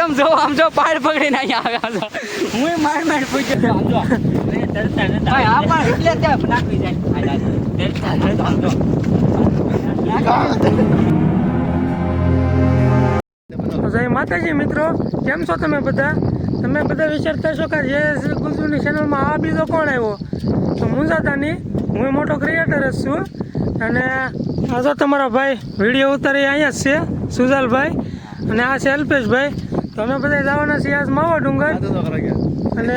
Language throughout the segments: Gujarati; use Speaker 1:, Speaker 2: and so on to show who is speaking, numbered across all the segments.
Speaker 1: તમે જો આમ જો પાડ પકડીને અહીંયા આવ્યા છો. હું માર માર પૂછ્યો આમ જો. ભાઈ આ પણ એટલે ત્યાં નાખવી જાય. તરતા તરતા આમ જો.
Speaker 2: જય માતાજી મિત્રો કેમ છો તમે બધા? તમે બધા વિચારતા છો કે જે ગુજુની ચેનલમાં આ બીજો કોણ આવ્યો? તો મુંજાતાની હું મોટો ક્રિએટર જ છું. અને આ તો તમારા ભાઈ વીડિયો ઉતારી અહીંયા જ છે સુજાલભાઈ. અને આ છે અલ્પેશભાઈ. તો અમે બધા જવાના છીએ માવા ડુંગર. અને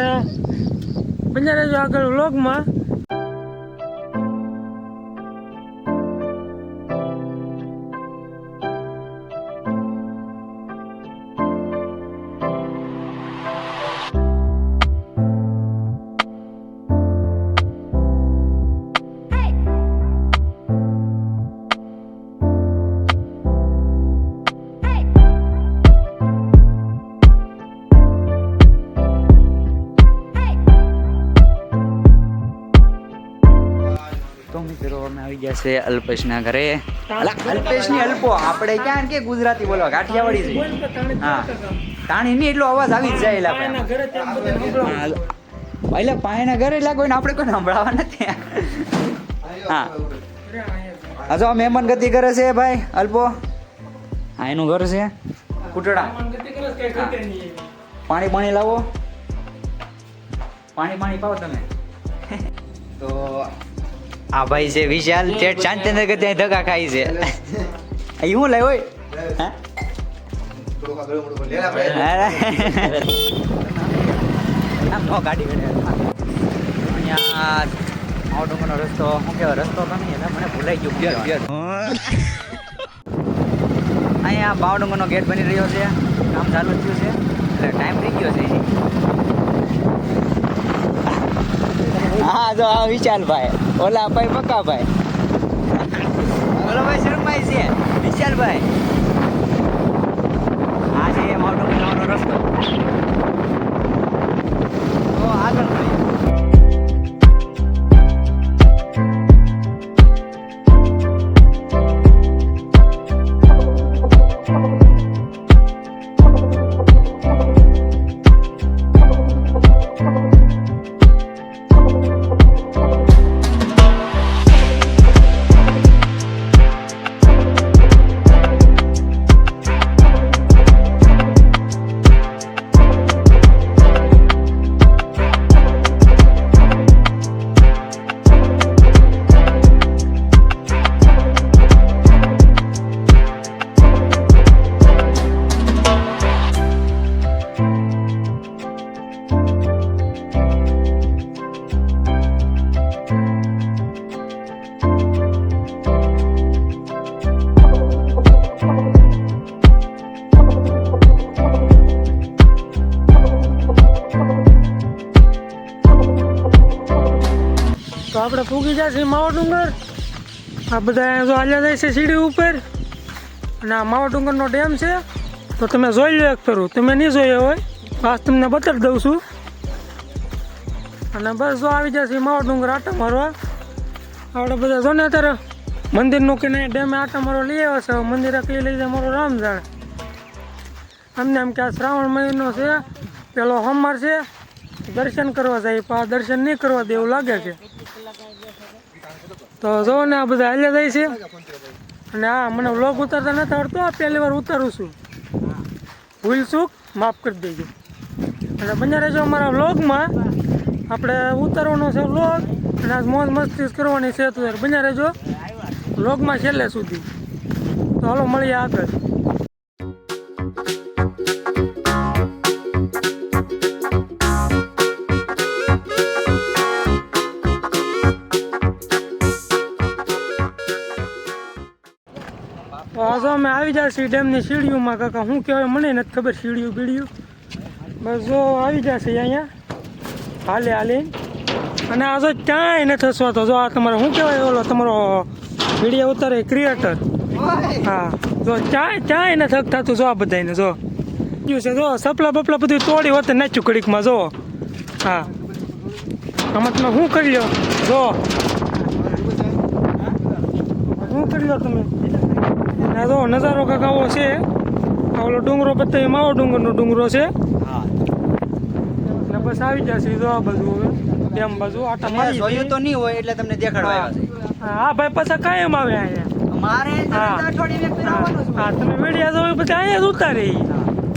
Speaker 2: બન્યા રહેજો આગળ વ્લોગમાં
Speaker 1: મિત્રો અમે આવી ગયા છે અલ્પેશના ઘરે. અલ્પેશ અલ્પેશની અલ્પો આપણે ક્યાં કે ગુજરાતી બોલવા? કાઠિયાવાડી છે. હા તાણી નહીં એટલો અવાજ આવી જ જાય. એટલે પાયાના ઘરે એટલે કોઈને આપણે કોઈ સંભળાવા નથી. હા. હજો જો મહેમાન ગતિ કરે છે ભાઈ અલ્પો? હા એનું ઘર છે. કુટડા. પાણી પાણી લાવો. પાણી પાણી પાવો તમે. તો આ ભાઈ છે વિશાલ. ચેટ ચાંદનગર ત્યાં ધક્કા ખાય છે. અહીં હું લાવ્યો હોય? હા? નો ગાડી અહીંયા માઉન્ટ રસ્તો શું કહેવાય રસ્તો તો નહીં એટલે મને ભૂલાઈ ગયું. અહીંયા માઉન્ટ ગેટ બની રહ્યો છે. કામ ચાલુ થયું છે. એટલે ટાઈમ થઈ ગયો છે. હા જો આ વિશાલભાઈ. ઓલા ભાઈ પક્કાભાઈ ઓલો ભાઈ શરમાઈ છે. વિશાલભાઈ. આ મોટો મોટો રસ્તો. તો આગળ ભાઈ
Speaker 2: આપણે પૂગી જાય છે માવા ડુંગર. આ બધા જો હાલ્યા જાય છે સીડી ઉપર. અને આ માવા ડુંગરનો ડેમ છે. તો તમે જોઈ લો એક ફેરું તમે નહીં જોયો હોય આજ તમને બતાવી દઉં છું. અને બસ જો આવી જશે માવા ડુંગર આટા મારવા. આપણે બધા જો ને અત્યારે મંદિરનું કે નહીં, ડેમે આટા મારો લઈ આવ્યો છે. મંદિર કઈ લઈ જાય મારો રામ જાણે. અમને એમ કે આ શ્રાવણ મહિનો છે, પેલો હમર છે. દર્શન કરવા જાય, પણ આ દર્શન નહીં કરવા દે એવું લાગે છે. તો જો ને આ બધા હાલ્યા જાય છે. અને હા મને વ્લોગ ઉતારતા નથી આવડતો, આ પહેલી વાર ઉતારું છું. ભૂલ ચૂક માફ કરી દેજો. અને બન્યા રહેજો અમારા વ્લોગમાં આપણે ઉતારવાનો છે વ્લોગ અને આજ મોજ મસ્તી કરવાની છે તો બન્યા રહેજો. વ્લોગમાં છેલ્લે સુધી. તો હાલો મળીએ આગળ. અમે આવી છે ડેમની સીડીઓમાં કાકા શું કહેવાય, મને નથી ખબર સીડીયું બીડીયું બસ જો આવી જશે અહીંયા, હાલે હાલે. અને આ જો ક્યાંય નથી હસવાતો જો આ તમારો શું કહેવાય, ઓલો તમારો વીડિયો ઉતારે ક્રિએટર હા, જો ક્યાંય ક્યાંય નથી થતું જો આ બધાને જો. છે, જો, સપલા બપલા બધું તોડી હોત નાચ્યું કડીકમાં, જો. હા. આમાં તમે શું કરી લો જો. શું કરી લો તમે? ના નજારો કાંક આવો છે. ઓલો ડુંગરો પછી માવો ડુંગરનો ડુંગરો છે.
Speaker 1: હા
Speaker 2: બસ આવી જશે જો આ બાજુ હવે ડેમ બાજુ આટા મારી
Speaker 1: જોયું તો નહીં હોય એટલે તમને દેખાડવા આવ્યા છે.
Speaker 2: હા ભાઈ પાછા કાયમ આવે અહીંયા.
Speaker 1: મારે
Speaker 2: હા. તમે વીડિયો જોવી પછી અહીંયા જ ઉતારી.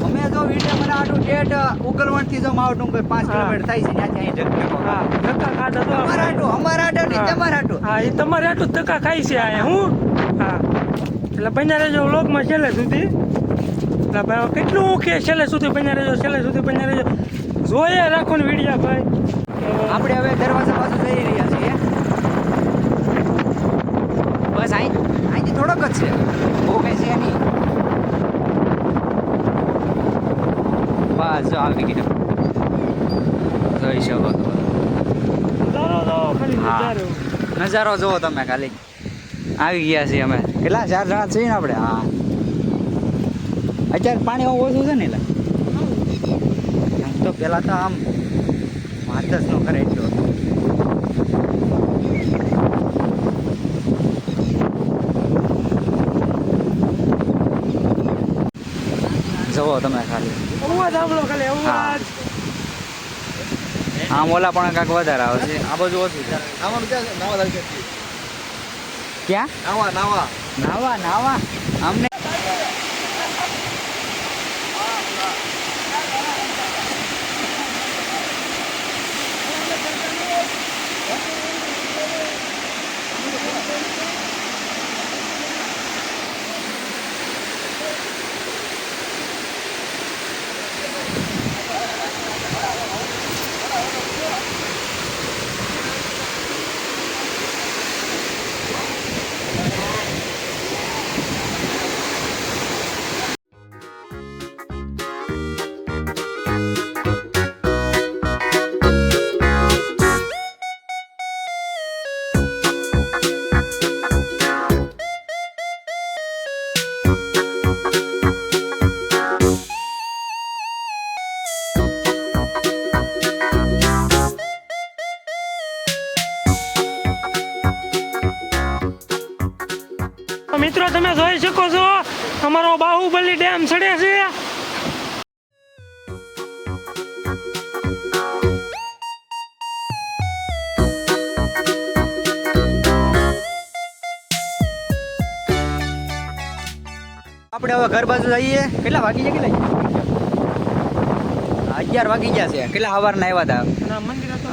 Speaker 1: અમે જો વીડિયો મને આટલું ઠેઠ ઉગલવણથી જો માવ ડુંગર પાંચ કિલોમીટર થાય છે ત્યાંથી અહીં ઢગલો.
Speaker 2: હા. ધક્કા ખાધા તો
Speaker 1: અમારા આટું અમારા આટું નહીં તમારા આટું
Speaker 2: હા એ તમારે આટલું ધક્કા ખાઈ છે અહીંયા હું? હા. એટલે બન્યા રહેજો વ્લોગમાં છેલ્લે સુધી. એટલે ભાઈ કેટલું કે છેલ્લે સુધી બન્યા રહેજો છેલ્લે સુધી બન્યા રહેજો. જોઈએ રાખો ને વિડીયા ભાઈ.
Speaker 1: આપણે હવે દરવાજા પાસે જઈ રહ્યા છીએ. બસ અહીં અહીંથી થોડોક જ છે. બહુ કઈ છે નહીં. બસ જો આવી ગયો જોઈ શકો તો
Speaker 2: નજારો
Speaker 1: જુઓ તમે ખાલી. આવી ગયા છીએ અમે. કેટલા? ચાર જણા છીએ ને આપણે? હા. અત્યારે પાણી ઓછું છે ને એટલે. આમ તો પેલા તો આમ વાત જ ન કરે એટલું. જવો તમે ખાલી.
Speaker 2: અવાજ સાંભળો ખાલી અવાજ
Speaker 1: આમ ઓલા પણ કાંક વધારે આવે છે. આ બાજુ ઓછું
Speaker 3: નાવાનું ક્યાં? નાવા નાવા. નાવા
Speaker 1: નાવા. અમને
Speaker 2: જોઈ શકો છો. અમારો બાહુબલી ડેમ ચડે છે.
Speaker 1: આપણે હવે ઘર બાજુ જઈએ. કેટલા વાગી ગયા કેટલા? અગિયાર વાગી ગયા છે. કેટલા સવારના આવ્યા હતા?
Speaker 2: મંદિર તો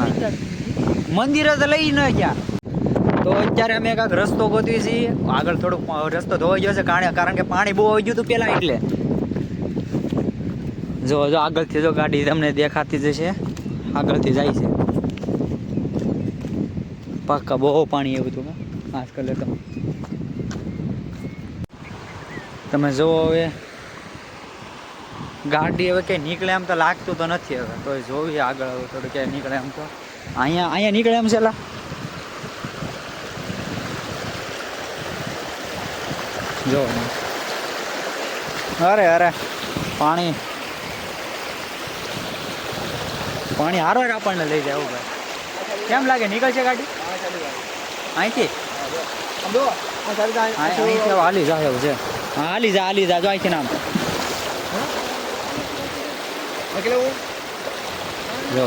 Speaker 1: મંદિરે તો લઈ ન ગયા. તો અત્યારે અમે કાંઈક રસ્તો ગોતવી છીએ. આગળ થોડુંક રસ્તો ધોવાઈ ગયો છે કારણ કારણ કે પાણી બહુ આવી ગયું હતું પહેલાં એટલે. જો જો આગળથી જો ગાડી તમને દેખાતી જ છે આગળથી જાય છે. પાક્કા બહુ પાણી એવું હતું આજકાલ તો તમે. જુઓ હવે. ગાડી હવે ક્યાંય નીકળે એમ તો લાગતું તો નથી હવે. તો જોવી આગળ હવે થોડું ક્યાંય નીકળે એમ તો. અહીંયા અહીંયા નીકળે એમ છે જો. અરે અરે. પાણી. પાણી હારો આપણને લઈ જાય ભાઈ. કેમ લાગે? નીકળશે ગાડી. અહીંથી? હાલી એવું છે. હા હાલી જા હાલી જા જો અહીંથી નામ જો.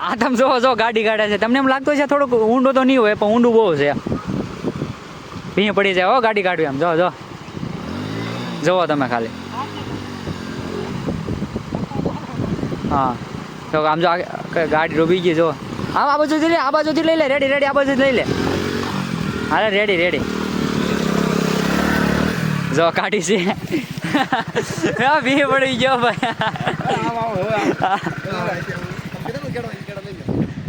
Speaker 1: આ તમે જો ગાડી કાઢે છે. તમને એમ લાગતું છે થોડુંક ઊંડો તો નહીં હોય પણ ઊંડું બહુ છે. ભીં પડી જાય હો, ગાડી કાઢવી આમ. જો જો. જુઓ તમે ખાલી. હા. તો આમ જો ગાડી ડૂબી ગઈ જો આ આ બાજુથી લે, આ બાજુથી લઈ લે રેડી રેડી આ બાજુથી લઈ લે. હાલે રેડી રેડી જો, કાઢી છે. ભી પડી ગયો ભાઈ
Speaker 3: આમ, આમ, હવે આમ. આમ રાખ છે. આમ કીધું ને કેળો, એ કેળો લઈ લે.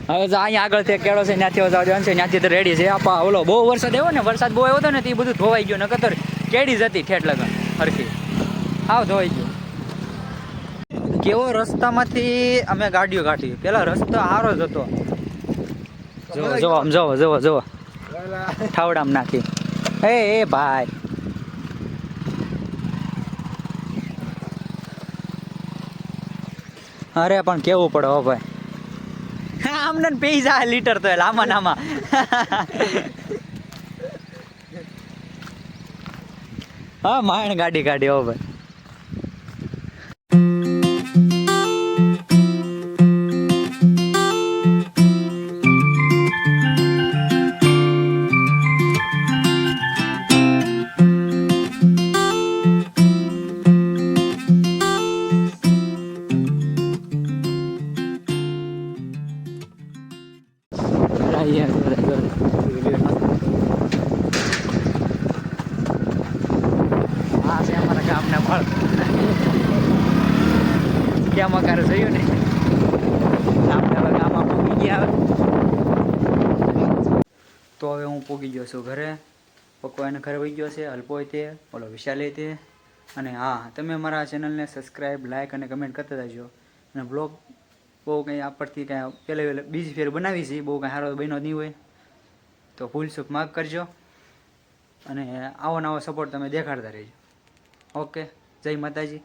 Speaker 1: હવે જો અહીંયા આગળ તે કેળો છે ત્યાંથી જવા જવાનું છે ત્યાંથી તો રેડી છે. આપા ઓલો બહુ વરસાદ આવ્યો ને વરસાદ બહુ આવ્યો હતો ને તે બધું ધોવાઈ ગયું નકર તો કેડી જતી ઠેઠ લગન હરખી. હાવ ધોવાઈ ગયું. કેવો રસ્તામાંથી અમે ગાડીઓ કાઢી. પેલા રસ્તો સારો જ હતો. જો જો આમ જવો જવો
Speaker 3: ઓલા.
Speaker 1: ઠાવડામ નાખી. એ એ ભાઈ. અરે પણ કેવું પડે હો ભાઈ. આમને ને પી જાય લીટર તો લાંબા આમાં હા માણ ગાડી કાઢી હો ભાઈ. મકાર જોયું ને. આપણે હવે ગામમાં પૂગી ગયા તો હવે હું પૂગી ગયો છું ઘરે. એને ઘરે વહી ગયો છે, અલ્પો તે, ઓલો વિશાલે તે. અને હા, તમે મારા ચેનલને સબસ્ક્રાઈબ લાઇક અને કમેન્ટ કરતા રહેજો. અને બ્લોગ બહુ કંઈ આપણથી કાંઈ પહેલે પહેલે બીજી ફેર બનાવી છે, બહુ કાંઈ સારો બન્યો નહીં હોય. તો ભૂલ ચૂક માફ કરજો. અને આવો નવો સપોર્ટ તમે દેખાડતા રહેજો. ઓકે જય માતાજી.